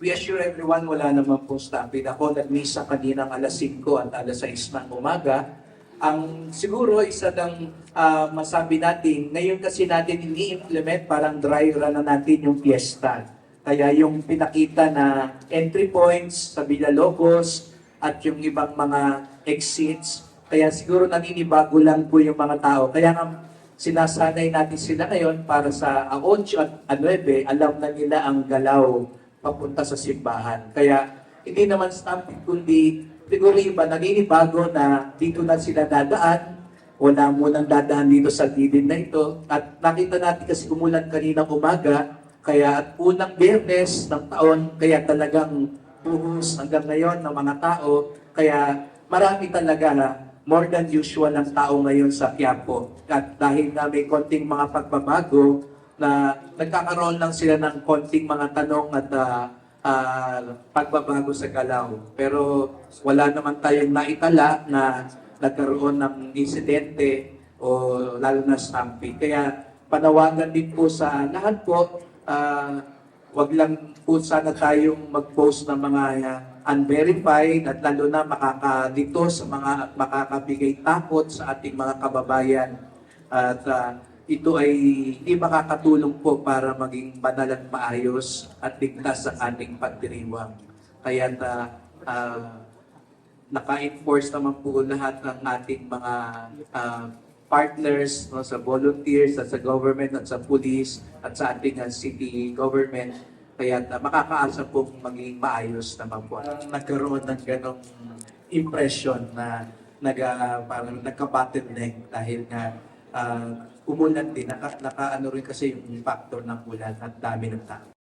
We assure everyone wala naman po stampede. Ako nag-misa kaninang alas 5 at alas 6 ng umaga. Ang siguro isa ng ah, masabi natin, ngayon kasi natin ini-implement parang dry run na natin yung fiesta. Kaya yung pinakita na entry points sa Villalobos at yung ibang mga exits, kaya siguro naninibago lang po yung mga tao. Kaya nga sinasanay natin sila ngayon para sa ang 8 at 9, alam na nila ang galaw papunta sa simbahan. Kaya hindi naman stampede, kundi siguro iba naninibago na dito na sila dadaan, wala munang dadaan dito sa gilid na ito. At nakita natin kasi umulan kaninang umaga, kaya at unang biyernes ng taon, kaya talagang buhos hanggang ngayon ng mga tao. Kaya marami talaga na more than usual ang tao ngayon sa Quiapo. At dahil na may konting mga pagbabago, na nagkakaroon lang sila ng konting mga tanong at ah, ah, pagbabago sa galaw. Pero wala naman tayong naitala na nagkaroon ng insidente o lalo na stampede. Kaya panawagan din po sa lahat po, ah, wag lang po sana tayong mag-post ng mga unverified at lalo na makakadito sa mga makakabigay takot sa ating mga kababayan. At ah, ito ay hindi makakatulong po para maging banal at maayos at ligtas ang ating pagdiriwang. Kaya uh, naka-enforce naman po lahat ng ating mga ah, partners no, sa volunteers at sa government at sa police at sa ating ah, city government. Kaya uh, makakaasa pong maging maayos naman po. Nagkaroon ng ganong impression na nag, ah, parang nagka-bottleneck dahil nga ah, umulan din. Naka, naka ano rin kasi yung factor ng ulan at dami ng tao.